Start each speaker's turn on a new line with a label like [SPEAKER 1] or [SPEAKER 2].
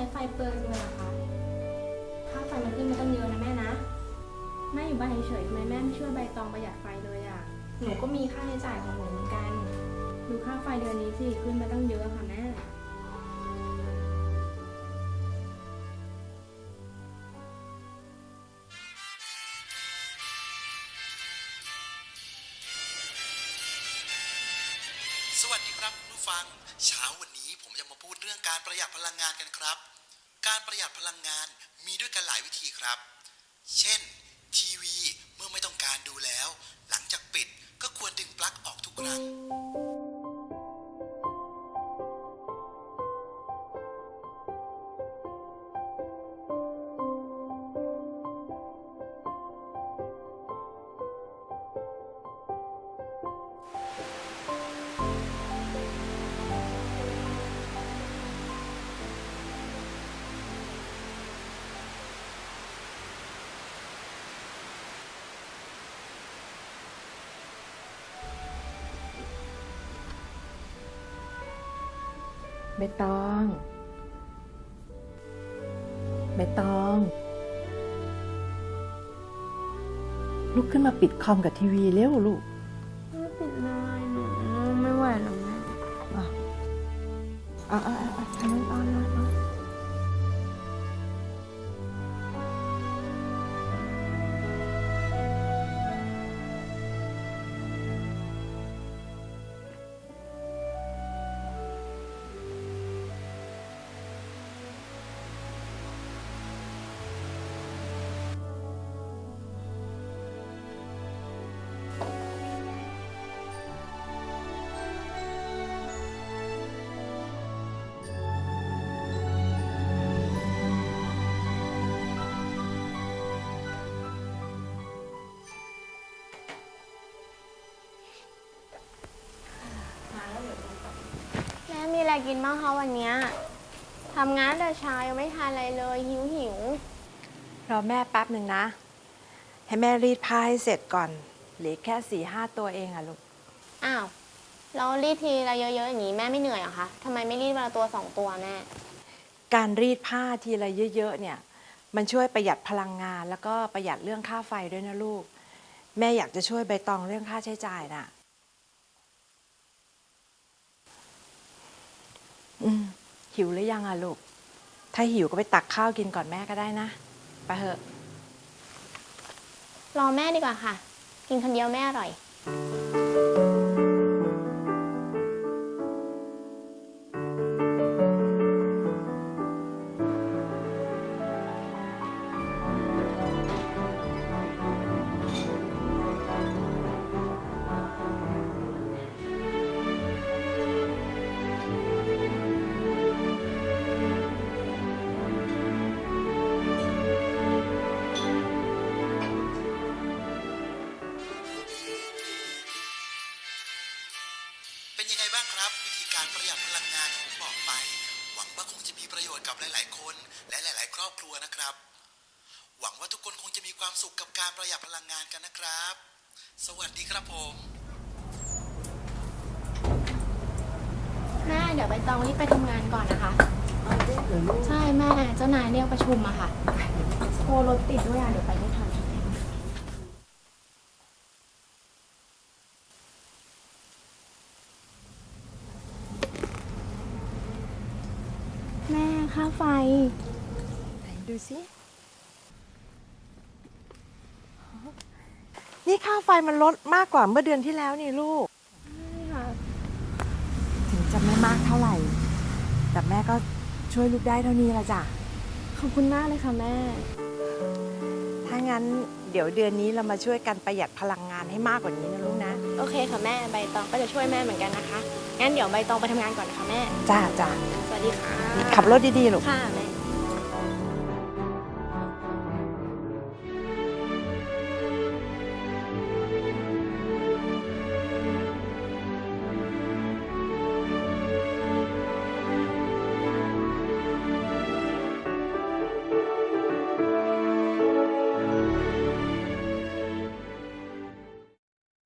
[SPEAKER 1] ช้ไฟเปิดเลยเหรอคะค่าไฟมันขึ้นมาตั้งเยอะนะแม่นะ แม่อยู่บ้านเฉยๆ
[SPEAKER 2] ทำไมแม่ไม่ช่วยใบตองประหยัดไฟเลยอะ
[SPEAKER 1] หนูก็มีค่าใช้จ่ายของหนูเหมือนกัน
[SPEAKER 2] ดูค่าไฟเดือนนี้สิขึ้นมาตั้งเยอะค่ะแม่
[SPEAKER 3] สวัสดีครับคุณผู้ฟัง เช้าวันนี้ผมจะมาพูดเรื่องการประหยัดพลังงานกันครับ การประหยัดพลังงานมีด้วยกันหลายวิธีครับ เช่นทีวี ไม่ตอง
[SPEAKER 4] ไม่ตอง ลุกขึ้นมาปิดคอมกับทีวีเร็วลูก
[SPEAKER 1] อะไรกินบ้างคะวันเนี้ยทำงานแต่เช้ายังไม่ทานอะไรเลยหิวหิว
[SPEAKER 4] รอแม่แป๊บหนึ่งนะ ให้แม่รีดผ้าให้เสร็จก่อนเหลือแค่สี่ห้าตัวเองอะลูก
[SPEAKER 1] อ้าวแล้วรีดทีละเยอะๆอย่างนี้แม่ไม่เหนื่อยเหรอคะทำไมไม่รีดวันละตัวสองตัวแม่
[SPEAKER 4] การรีดผ้าทีละเยอะๆเนี่ย มันช่วยประหยัดพลังงาน แล้วก็ประหยัดเรื่องค่าไฟด้วยนะลูก แม่อยากจะช่วยใบตองเรื่องค่าใช้จ่ายน่ะ อืม หิวหรือยังอะลูก ถ้าหิวก็ไปตักข้าวกินก่อนแม่ก็ได้นะ ไปเถอะ
[SPEAKER 1] รอแม่ดีกว่าค่ะ กินคนเดียวแม่อร่อย
[SPEAKER 3] เป็นยังไงบ้างครับ วิธีการประหยัดพลังงานที่ผมบอกไป หวังว่าคงจะมีประโยชน์กับหลาย ๆ คน และหลาย ๆ ครอบครัวนะครับ หวังว่าทุกคนคงจะมีความสุขกับการประหยัดพลังงานกันนะครับ สวัสดีครับผม
[SPEAKER 1] แม่เดี๋ยวใบตองรีบไปทำงานก่อนนะคะใช่แม่เจ้านายเรียกประชุมอะค่ะโทรรถติดด้วยอะเดี๋ยวไปไม่ทัน แม่ ค่าไฟ
[SPEAKER 4] ไหนดูสิ นี่ค่าไฟมันลดมากกว่าเมื่อเดือนที่แล้วนี่ลูก ถึงจะไม่มากเท่าไหร่ แต่แม่ก็ช่วยลูกได้เท่านี้ละจ้ะ
[SPEAKER 1] ขอบคุณมากเลยค่ะแม่
[SPEAKER 4] ถ้างั้นเดี๋ยวเดือนนี้เรามาช่วยกันประหยัดพลังงานให้มากกว่านี้นะลูกนะ
[SPEAKER 1] โอเคค่ะแม่ ใบตองก็จะช่วยแม่เหมือนกันนะคะ งั้นเดี๋ยวใบตองไปทำงานก่อนนะคะแม่
[SPEAKER 4] จ้าจ้า
[SPEAKER 1] สวัส ดีค่ะ
[SPEAKER 4] ขับรถดีๆลูก
[SPEAKER 1] ค่ะแม่